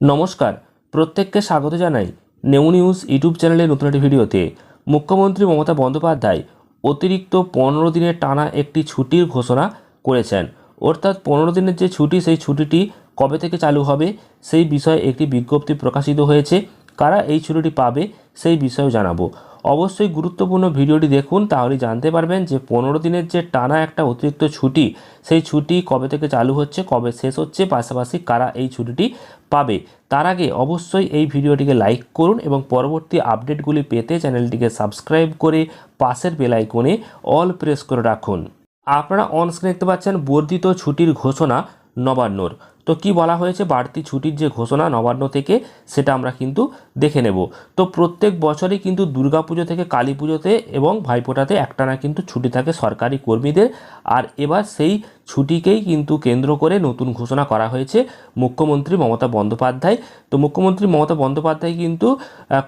নমস্কার, প্রত্যেককে স্বাগত জানাই নেউ নিউজ ইউটিউব চ্যানেলের নতুন একটি ভিডিওতে। মুখ্যমন্ত্রী মমতা বন্দ্যোপাধ্যায় অতিরিক্ত পনেরো দিনের টানা একটি ছুটির ঘোষণা করেছেন। অর্থাৎ পনেরো দিনের যে ছুটি, সেই ছুটিটি কবে থেকে চালু হবে, সেই বিষয়ে একটি বিজ্ঞপ্তি প্রকাশিত হয়েছে। কারা এই ছুটিটি পাবে, সেই বিষয়েও জানাব। অবশ্যই গুরুত্বপূর্ণ ভিডিওটি দেখুন তাহলে জানতে পারবেন যে পনেরো দিনের যে টানা একটা অতিরিক্ত ছুটি, সেই ছুটি কবে থেকে চালু হচ্ছে, কবে শেষ হচ্ছে, পাশাপাশি কারা এই ছুটিটি পাবে। তার আগে অবশ্যই এই ভিডিওটিকে লাইক করুন এবং পরবর্তী আপডেটগুলি পেতে চ্যানেলটিকে সাবস্ক্রাইব করে পাশের বেল আইকনে অল প্রেস করে রাখুন। আপনারা অন স্ক্রিনে দেখতে পাচ্ছেন বর্ধিত ছুটির ঘোষণা নবান্নর। তো কি বলা হয়েছে? বাড়তি ছুটির যে ঘোষণা নবান্ন থেকে, সেটা আমরা কিন্তু দেখে নেব। তো প্রত্যেক বছরই কিন্তু দুর্গাপুজো থেকে কালী পুজোতে এবং ভাইফোঁটাতে একটানা কিন্তু ছুটি থাকে সরকারি কর্মীদের। আর এবার সেই ছুটিকেই কিন্তু কেন্দ্র করে নতুন ঘোষণা করা হয়েছে মুখ্যমন্ত্রী মমতা বন্দ্যোপাধ্যায়। তো মুখ্যমন্ত্রী মমতা বন্দ্যোপাধ্যায় কিন্তু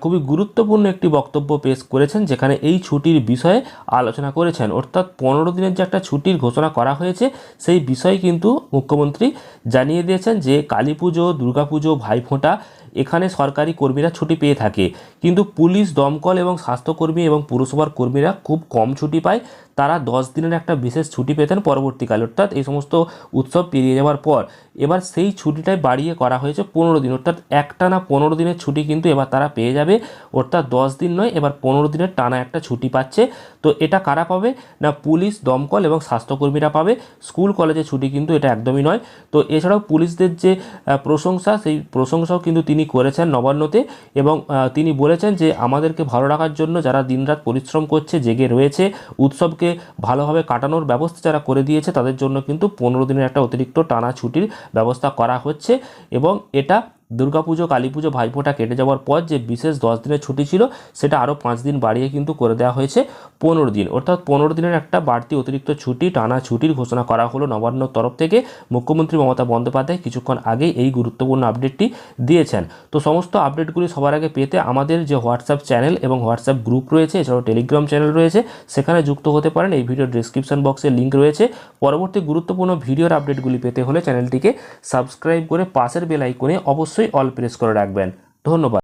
খুবই গুরুত্বপূর্ণ একটি বক্তব্য পেশ করেছেন, যেখানে এই ছুটির বিষয়ে আলোচনা করেছেন। অর্থাৎ পনেরো দিনের যে একটা ছুটির ঘোষণা করা হয়েছে, সেই বিষয়ে কিন্তু মুখ্যমন্ত্রী জানিয়ে দিয়েছেন যে কালী পুজো দুর্গাপুজো ভাইফোঁটা এখানে সরকারি কর্মীরা ছুটি পেয়ে থাকে। কিন্তু পুলিশ, দমকল এবং স্বাস্থ্যকর্মী এবং পুরসভার কর্মীরা খুব কম ছুটি পায়। তারা দশ দিনের একটা বিশেষ ছুটি পেতেন পরবর্তীকালে। অর্থাৎ এই সমস্ত উৎসব পেরিয়ে যাওয়ার পর এবার সেই ছুটিটাই বাড়িয়ে করা হয়েছে পনেরো দিন। অর্থাৎ একটানা পনেরো দিনের ছুটি কিন্তু এবার তারা পেয়ে যাবে। অর্থাৎ দশ দিন নয়, এবার পনেরো দিনের টানা একটা ছুটি পাচ্ছে। তো এটা কারা পাবে? না পুলিশ, দমকল এবং স্বাস্থ্যকর্মীরা পাবে। স্কুল, কলেজে ছুটি কিন্তু এটা একদমই নয়। তো এছাড়াও পুলিশদের যে প্রশংসা, সেই প্রশংসাও কিন্তু তিনি করেছেন নবান্নতে এবং তিনি বলেছেন যে আমাদেরকে ভালো রাখার জন্য যারা দিনরাত পরিশ্রম করছে, জেগে রয়েছে, উৎসবকে ভালোভাবে কাটানোর ব্যবস্থা যারা করে দিয়েছে, তাদের জন্য কিন্তু পনেরো দিনের একটা অতিরিক্ত টানা ছুটির ব্যবস্থা করা হচ্ছে এবং এটা দুর্গাপুজো কালী পুজো ভাইফোঁটা কেটে যাওয়ার পর যে বিশেষ দশ দিনের ছুটি ছিল, সেটা আরও পাঁচ দিন বাড়িয়ে কিন্তু করে দেওয়া হয়েছে পনেরো দিন। অর্থাৎ পনেরো দিনের একটা বাড়তি অতিরিক্ত ছুটি, টানা ছুটির ঘোষণা করা হলো নবান্নর তরফ থেকে। মুখ্যমন্ত্রী মমতা বন্দ্যোপাধ্যায় কিছুক্ষণ আগেই এই গুরুত্বপূর্ণ আপডেটটি দিয়েছেন। তো সমস্ত আপডেটগুলি সবার আগে পেতে আমাদের যে হোয়াটসঅ্যাপ চ্যানেল এবং হোয়াটসঅ্যাপ গ্রুপ রয়েছে, এছাড়াও টেলিগ্রাম চ্যানেল রয়েছে, সেখানে যুক্ত হতে পারেন। এই ভিডিও ডিসক্রিপশন বক্সে লিঙ্ক রয়েছে। পরবর্তী গুরুত্বপূর্ণ ভিডিওর আপডেটগুলি পেতে হলে চ্যানেলটিকে সাবস্ক্রাইব করে পাশের বেল আইকনে অবশ্যই অল প্রেস করে রাখবেন। ধন্যবাদ।